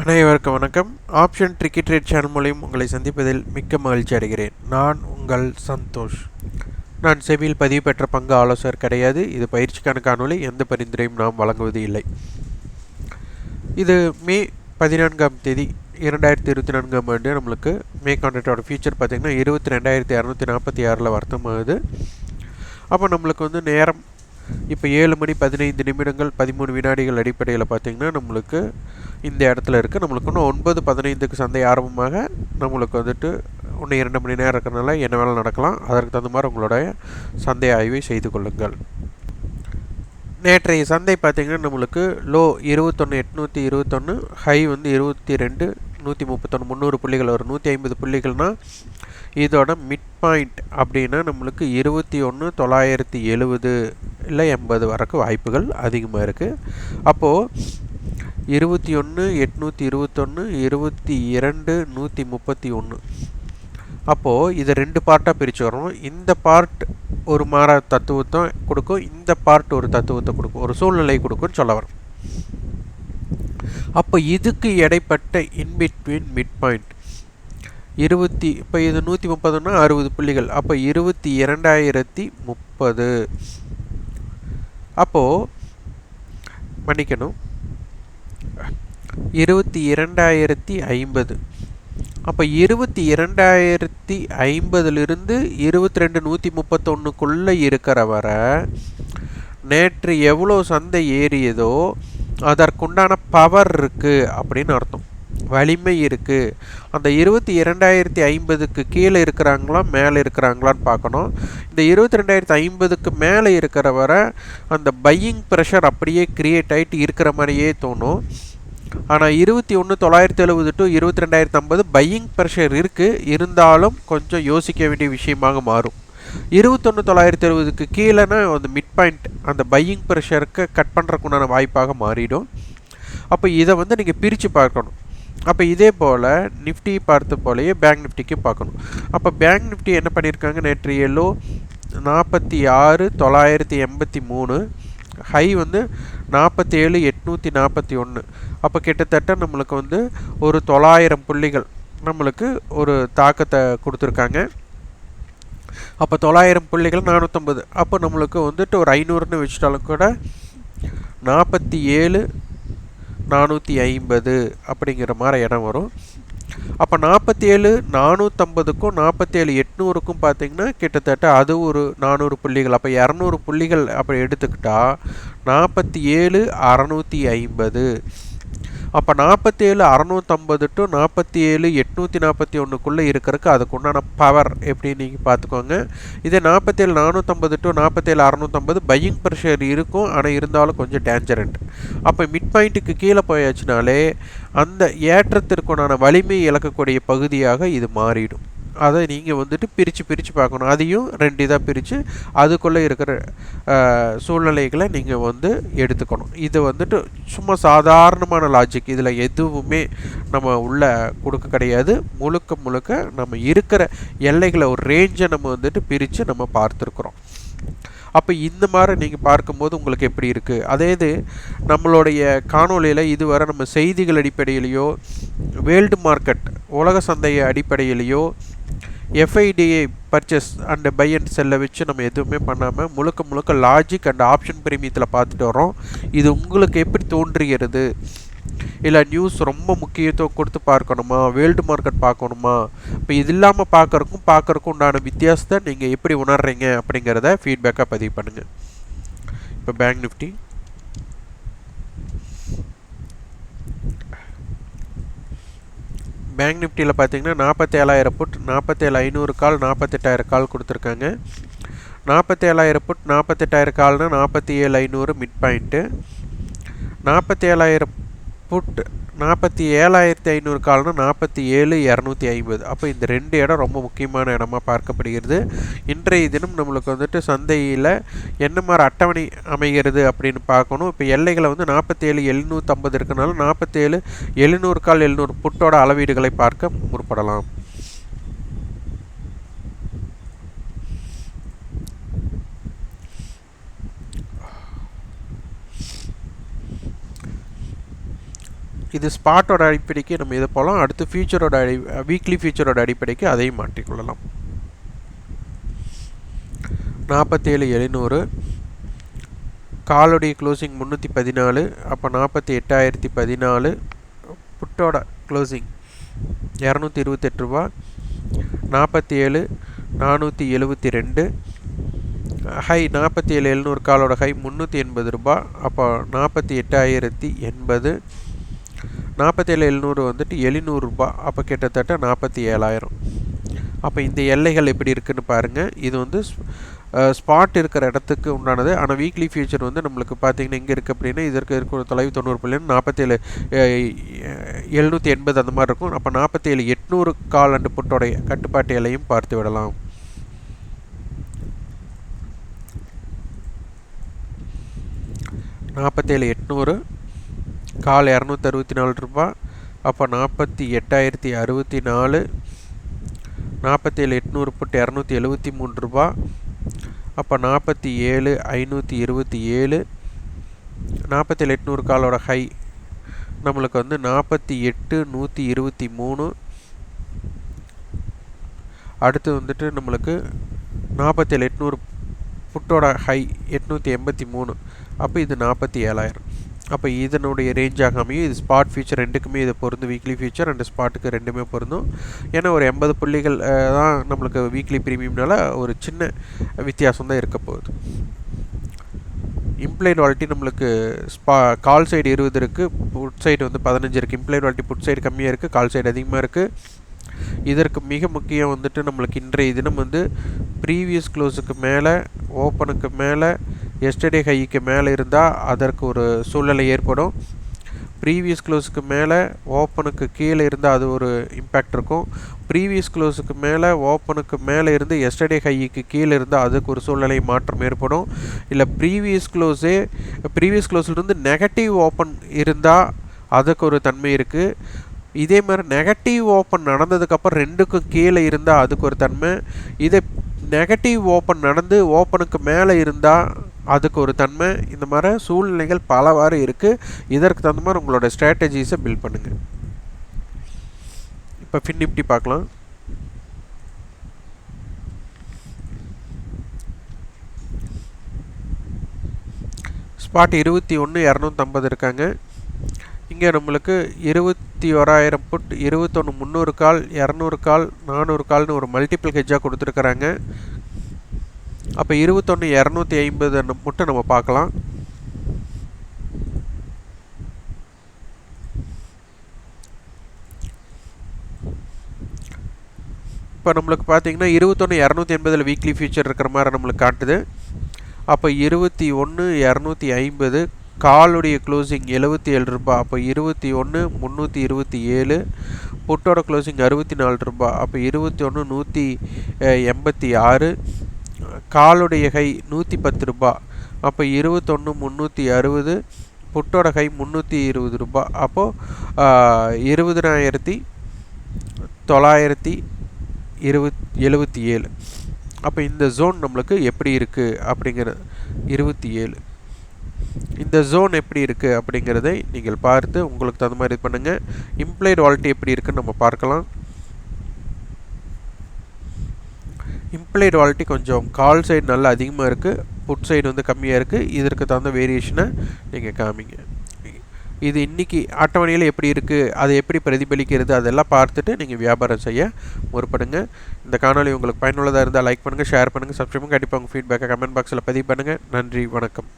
அனைவருக்கும் வணக்கம். Option tricky trade channel மூலியம் உங்களை சந்திப்பதில் மிக்க மகிழ்ச்சி அடைகிறேன். நான் உங்கள் சந்தோஷ். நான் செபியில் பதிவு பெற்ற பங்கு ஆலோசகர் கிடையாது. இது பயிற்சிக்கான காணொலி எந்த பரிந்துரையும் நாம் வழங்குவது இல்லை. இது மே பதினான்காம் தேதி இரண்டாயிரத்தி இருபத்தி நான்காம் ஆண்டு நம்மளுக்கு மே கான்ட்ராக்டோட ஃபியூச்சர் பார்த்திங்கன்னா இருபத்தி ரெண்டாயிரத்தி இரநூத்தி நாற்பத்தி ஆறில் வருத்தமாகுது. அப்போ நம்மளுக்கு வந்து நேரம் இப்போ ஏழு மணி பதினைந்து நிமிடங்கள் பதிமூணு வினாடிகள் அடிப்படையில் பார்த்திங்கன்னா நம்மளுக்கு இந்த இடத்துல இருக்குது. நம்மளுக்கு இன்னும் ஒன்பது பதினைந்துக்கு சந்தை ஆரம்பமாக நம்மளுக்கு வந்துட்டு இன்னும் இரண்டு மணி நேரம் இருக்கிறனால என்ன வேலை நடக்கலாம். அதற்கு தகுந்த மாதிரி உங்களுடைய சந்தை ஆய்வை செய்து கொள்ளுங்கள். நேற்றைய சந்தை பார்த்திங்கன்னா நம்மளுக்கு லோ இருபத்தொன்று எட்நூற்றி இருபத்தொன்று ஹை வந்து இருபத்தி ரெண்டு நூற்றி முப்பத்தொன்று முந்நூறு புள்ளிகள் வரும். நூற்றி ஐம்பது புள்ளிகள்னால் இதோட மிட் பாயிண்ட் அப்படின்னா நம்மளுக்கு இருபத்தி ஒன்று தொள்ளாயிரத்தி எழுபது. இல்லை எண்பது வரக்கு வாய்ப்புகள் அதிகமாக இருக்குது அப்போது இருபத்தி ஒன்று எட்நூற்றி இருபத்தொன்று இருபத்தி இரண்டு நூற்றி முப்பத்தி ஒன்று அப்போது இதை ரெண்டு பார்ட்டாக பிரித்து வரோம் இந்த பார்ட் ஒரு மாற தத்துவத்தை கொடுக்கும். இந்த பார்ட் ஒரு தத்துவத்தை கொடுக்கும். ஒரு சூழ்நிலை கொடுக்கும்னு சொல்ல வரோம் அப்போ இதுக்கு இடைப்பட்ட இன்பிட்வீன் மிட் பாயிண்ட் இருபத்தி இப்போ இது நூற்றி முப்பதுன்னா அறுபது புள்ளிகள். அப்போ இருபத்தி இரண்டாயிரத்தி முப்பது. அப்போது மன்னிக்கணும். இருபத்தி இரண்டாயிரத்தி ஐம்பது. அப்போ இருபத்தி இரண்டாயிரத்தி ஐம்பதுலேருந்து இருபத்தி ரெண்டு நூற்றி முப்பத்தொன்றுக்குள்ளே இருக்கிற வர நேற்று எவ்வளோ சந்தை ஏறியதோ அதற்குண்டான பவர் இருக்குது அப்படின்னு அர்த்தம். வலிமை இருக்குது அந்த இருபத்தி இரண்டாயிரத்தி ஐம்பதுக்கு கீழே இருக்கிறாங்களா மேலே இருக்கிறாங்களான்னு பார்க்கணும். இந்த இருபத்தி ரெண்டாயிரத்தி ஐம்பதுக்கு மேலே இருக்கிற வர அந்த பையிங் ப்ரெஷர் அப்படியே க்ரியேட் ஆகிட்டு இருக்கிற மாதிரியே தோணும். ஆனால் இருபத்தி ஒன்று தொள்ளாயிரத்தி எழுபது டு இருபத்தி ரெண்டாயிரத்தி ஐம்பது பையிங் ப்ரெஷர் இருக்குது இருந்தாலும் கொஞ்சம் யோசிக்க வேண்டிய விஷயமாக மாறும். இருபத்தொன்று தொள்ளாயிரத்தி எழுபதுக்கு கீழேனா அந்த மிட் பாயிண்ட் அந்த பையிங் ப்ரெஷருக்கு கட் பண்ணுறக்குண்டான வாய்ப்பாக மாறிடும். அப்போ இதை வந்து நீங்கள் பிரித்து பார்க்கணும். அப்போ இதே போல் நிஃப்டி பார்த்த போலயே பேங்க் நிஃப்டிக்கு பார்க்கணும். அப்போ பேங்க் நிஃப்டி என்ன பண்ணியிருக்காங்க நேற்று எல்லோ நாற்பத்தி ஆறு தொள்ளாயிரத்தி எண்பத்தி மூணு ஹை வந்து நாற்பத்தி ஏழு எட்நூற்றி நாற்பத்தி ஒன்று அப்போ கிட்டத்தட்ட நம்மளுக்கு வந்து ஒரு தொள்ளாயிரம் புள்ளிகள் நம்மளுக்கு ஒரு தாக்கத்தை கொடுத்துருக்காங்க. அப்போ தொள்ளாயிரம் புள்ளிகள் நானூற்றம்பது அப்போ நம்மளுக்கு வந்துட்டு ஒரு ஐநூறுன்னு வச்சுட்டாலும் கூட நாற்பத்தி ஏழு நானூற்றி ஐம்பது அப்படிங்கிற மாதிரி இடம் வரும். அப்போ நாற்பத்தி ஏழு நானூற்றம்பதுக்கும் நாற்பத்தேழு எட்நூறுக்கும் பார்த்திங்கன்னா கிட்டத்தட்ட அது ஒரு நானூறு புள்ளிகள். அப்போ இரநூறு புள்ளிகள் அப்படி எடுத்துக்கிட்டால் நாற்பத்தி ஏழு அறநூற்றி ஐம்பது. அப்போ நாற்பத்தேழு அறநூற்றம்பது டு நாற்பத்தி ஏழு எட்நூற்றி நாற்பத்தி ஒன்றுக்குள்ளே இருக்கிறதுக்கு அதுக்கு உண்டான பவர் எப்படின்னு நீங்கள் பார்த்துக்கோங்க. இதே நாற்பத்தேழு நானூற்றம்பது டு நாற்பத்தேழு அறநூற்றம்பது பையிங் ப்ரெஷர் இருக்கும். ஆனால் இருந்தாலும் கொஞ்சம் டேஞ்சரண்ட் அப்போ மிட் பாயிண்ட்டுக்கு கீழே போயாச்சுனாலே அந்த ஏற்றத்திற்குண்டான வலிமை இழக்கக்கூடிய பகுதியாக இது மாறிடும். அதை நீங்கள் வந்துட்டு பிரித்து பிரித்து பார்க்கணும். அதையும் ரெண்டு இதாக பிரித்து அதுக்குள்ளே இருக்கிற சூழ்நிலைகளை நீங்கள் வந்து எடுத்துக்கணும். இது வந்துட்டு சும்மா சாதாரணமான லாஜிக் இதில் எதுவுமே நம்ம உள்ள கொடுக்க கிடையாது. முழுக்க முழுக்க நம்ம இருக்கிற எல்லைகளை ஒரு ரேஞ்சை நம்ம வந்துட்டு பிரித்து நம்ம பார்த்துருக்குறோம். அப்போ இந்த மாதிரி நீங்கள் பார்க்கும்போது உங்களுக்கு எப்படி இருக்குது அதே இது நம்மளுடைய காணொலியில் இதுவரை நம்ம செய்திகள் அடிப்படையிலையோ வேர்ல்டு மார்க்கெட் உலக சந்தை அடிப்படையிலையோ FIDI purchase and buy and செல்லை வச்சு நம்ம எதுவுமே பண்ணாமல் முழுக்க முழுக்க லாஜிக் அண்ட் ஆப்ஷன் பிரீமியத்தில் பார்த்துட்டு வரோம் இது உங்களுக்கு எப்படி தோன்றுகிறது? இல்லை நியூஸ் ரொம்ப முக்கியத்துவம் கொடுத்து பார்க்கணுமா? வேர்ல்டு மார்க்கெட் பார்க்கணுமா? இப்போ இது இல்லாமல் பார்க்குறக்கும் பார்க்குறக்கும் உண்டான வித்தியாசத்தை நீங்கள் எப்படி உணர்றீங்க அப்படிங்கிறத ஃபீட்பேக்காக பதிவு பண்ணுங்கள் இப்போ பேங்க் நிஃப்டி பேங்க் நிஃப்டியில் பார்த்தீங்கன்னா நாற்பத்தேழாயிரம் புட் நாற்பத்தேழு ஐநூறு கால் நாற்பத்தெட்டாயிரம் கால் கொடுத்துருக்காங்க. நாற்பத்தேழாயிரம் புட் நாற்பத்தெட்டாயிரம் கால்னால் நாற்பத்தி ஏழு ஐநூறு மிட் பாயிண்ட்டு நாற்பத்தேழாயிரம் புட் நாற்பத்தி ஏழாயிரத்தி ஐநூறு கால்னா நாற்பத்தி ஏழு இரநூத்தி ஐம்பது. அப்போ இந்த ரெண்டு இடம் ரொம்ப முக்கியமான இடமா பார்க்கப்படுகிறது. இன்றைய தினம் நம்மளுக்கு வந்துட்டு சந்தையில் என்ன மாதிரி அட்டவணை அமைகிறது அப்படின்னு பார்க்கணும். இப்போ எல்லைகளை வந்து நாற்பத்தி ஏழு எழுநூற்றம்பது இருக்கனால நாற்பத்தேழு எழுநூறு கால் எழுநூறு புட்டோட அளவீடுகளை பார்க்க முற்படலாம். இது ஸ்பாட்டோட அடிப்படைக்கு நம்ம இதை போகலாம் அடுத்து ஃபியூச்சரோட அடி வீக்லி ஃபியூச்சரோட அடிப்படைக்கு அதையும் மாற்றிக்கொள்ளலாம் நாற்பத்தேழு எழுநூறு. காலுடைய க்ளோசிங் முந்நூற்றி பதினாலு அப்போ நாற்பத்தி எட்டாயிரத்தி பதினாலு. புட்டோட க்ளோசிங் இரநூத்தி இருபத்தெட்டு ரூபா. நாற்பத்தி ஏழு நானூற்றி எழுபத்தி ரெண்டு. ஹை நாற்பத்தி ஏழு எழுநூறு காலோட ஹை முந்நூற்றி எண்பது ரூபா. அப்போ நாற்பத்தி எட்டாயிரத்தி எண்பது. நாற்பத்தேழு எழுநூறு வந்துட்டு எழுநூறுபா அப்போ கிட்டத்தட்ட நாற்பத்தி ஏழாயிரம். அப்போ இந்த எல்லைகள் எப்படி இருக்குதுன்னு பாருங்கள் இது வந்து ஸ்பாட் இருக்கிற இடத்துக்கு உண்டானது. ஆனால் வீக்லி ஃபியூச்சர் வந்து நம்மளுக்கு பார்த்தீங்கன்னா இங்கே இருக்குது அப்படின்னா இதற்கு இருக்கிற தொலைவு தொண்ணூறு புள்ளின்னு நாற்பத்தேழு எழுநூற்றி எண்பது அந்த மாதிரி இருக்கும். அப்போ நாற்பத்தேழு எட்நூறு கால் அண்டு புட்டோடைய கட்டுப்பாட்டு எல்லையும் பார்த்து விடலாம். நாற்பத்தேழு எட்நூறு கால் இரநூத்தி அறுபத்தி நாலு ரூபா அப்போ நாற்பத்தி எட்டாயிரத்தி அறுபத்தி நாலு நாற்பத்தி ஏழு எட்நூறு புட்டு இரநூத்தி எழுபத்தி மூணு ரூபா அப்போ நாற்பத்தி ஏழு ஐநூற்றி இருபத்தி ஏழு நாற்பத்தேழு எட்நூறு காலோட ஹை நம்மளுக்கு வந்து நாற்பத்தி எட்டு நூற்றி இருபத்தி மூணு அடுத்து வந்துட்டு நம்மளுக்கு நாற்பத்தேழு எட்நூறு புட்டோட ஹை எட்நூற்றி எண்பத்தி மூணு அப்போ இது நாற்பத்தி ஏழாயிரம். அப்போ இதனுடைய ரேஞ்ச் ஆகாமையும் இது ஸ்பாட் ஃபியூச்சர் ரெண்டுக்குமே இது பொருந்தும். வீக்லி ஃபியூச்சர் அண்ட் ஸ்பாட்டுக்கு ரெண்டுமே பொருந்தும். ஏன்னா ஒரு எண்பது புள்ளிகள் தான் நம்மளுக்கு வீக்லி ப்ரீமியம்னால ஒரு சின்ன வித்தியாசம் தான் இருக்க போகுது. இம்ப்ளைட் வாலிட்டி நம்மளுக்கு ஸ்பா கால் சைடு இருபது இருக்குது புட் சைடு வந்து பதினஞ்சு இருக்குது இம்ப்ளைட் வாலிட்டி புட் சைடு கம்மியாக இருக்குது கால் சைடு அதிகமாக இருக்குது இதற்கு மிக முக்கியம் வந்துட்டு நம்மளுக்கு இன்றைய தினம் வந்து ப்ரீவியஸ் க்ளோஸுக்கு மேலே ஓப்பனுக்கு மேலே எஸ்டர்டே ஹைக்கு மேலே இருந்தால் அதற்கு ஒரு சூழ்நிலை ஏற்படும். ப்ரீவியஸ் க்ளோஸுக்கு மேலே ஓப்பனுக்கு கீழே இருந்தால் அது ஒரு இம்பேக்ட் இருக்கும். ப்ரீவியஸ் க்ளோஸுக்கு மேலே ஓப்பனுக்கு மேலே இருந்து எஸ்டர்டே ஹைக்கு கீழே இருந்தால் அதுக்கு ஒரு சூழ்நிலை மாற்றம் ஏற்படும். இல்லை ப்ரீவியஸ் க்ளோஸே ப்ரீவியஸ் க்ளோஸ்லேருந்து நெகட்டிவ் ஓப்பன் இருந்தால் அதுக்கு ஒரு தன்மை இருக்குது இதே மாதிரி நெகட்டிவ் ஓப்பன் நடந்ததுக்கப்புறம் ரெண்டுக்கும் கீழே இருந்தால் அதுக்கு ஒரு தன்மை. இதே நெகட்டிவ் ஓப்பன் நடந்து ஓப்பனுக்கு மேலே இருந்தால் அதுக்கு ஒரு தன்மை. இந்த மாதிரி சூழ்நிலைகள் பலவாறு இருக்குது இதற்கு தகுந்த மாதிரி உங்களோட ஸ்ட்ராட்டஜிஸை பில்ட் பண்ணுங்கள் இப்போ ஃபின் நிப்டி பார்க்கலாம். ஸ்பாட் இருபத்தி ஒன்று இரநூத்தம்பது இருக்காங்க. இங்கே நம்மளுக்கு இருபத்தி ஓராயிரம் புட் இருபத்தொன்று முந்நூறு கால் இரநூறு கால் நானூறு கால்னு ஒரு மல்டிபிள் ஹெஜ்ஜாக கொடுத்துருக்குறாங்க. அப்போ இருபத்தொன்று இரநூத்தி ஐம்பது மட்டும் நம்ம பார்க்கலாம். இப்போ நம்மளுக்கு பார்த்தீங்கன்னா இருபத்தொன்று இரநூத்தி எண்பதில் வீக்லி ஃபியூச்சர் இருக்கிற மாதிரி நம்மளுக்கு காட்டுது. அப்போ இருபத்தி ஒன்று இரநூத்தி ஐம்பது காலுடைய க்ளோசிங் எழுபத்தி ஏழு ரூபா. அப்போ இருபத்தி ஒன்று முந்நூற்றி இருபத்தி ஏழு புட்டோட க்ளோசிங் அறுபத்தி நாலு ரூபா. அப்போ இருபத்தி ஒன்று நூற்றி எண்பத்தி ஆறு காலுடைய கை நூற்றி பத்து ரூபா. அப்போ இருபத்தொன்று முந்நூற்றி அறுபது புட்டோட கை முந்நூற்றி இருபது ரூபா. அப்போது இருபதனாயிரத்தி தொள்ளாயிரத்தி இருபத் எழுபத்தி ஏழு. அப்போ இந்த ஜோன் நம்மளுக்கு எப்படி இருக்குது அப்படிங்கிற இருபத்தி ஏழு. இந்த ஜோன் எப்படி இருக்குது அப்படிங்கிறதை நீங்கள் பார்த்து உங்களுக்கு தகுந்த மாதிரி இது பண்ணுங்கள் இம்ப்ளைட் வாலிட்டி எப்படி இருக்குன்னு நம்ம பார்க்கலாம். இம்ப்ளைட் வாலிட்டி கொஞ்சம் கால் சைடு நல்லா அதிகமாக இருக்குது புட் சைடு வந்து கம்மியாக இருக்குது இதற்கு தகுந்த வேரியேஷனை நீங்கள் காமிங்க. இது இன்றைக்கி அட்டவணையில் எப்படி இருக்குது அதை எப்படி பிரதிபலிக்கிறது அதெல்லாம் பார்த்துட்டு நீங்கள் வியாபாரம் செய்ய முற்படுங்க. இந்த காணொலி உங்களுக்கு பயனுள்ளதாக இருந்தால் லைக் பண்ணுங்கள் ஷேர் பண்ணுங்கள் சப்ஸ்கிரைப் கண்டிப்பாக உங்கள் ஃபீட்பேக்கை கமெண்ட் பாக்ஸில் பதிவு பண்ணுங்கள் நன்றி வணக்கம்.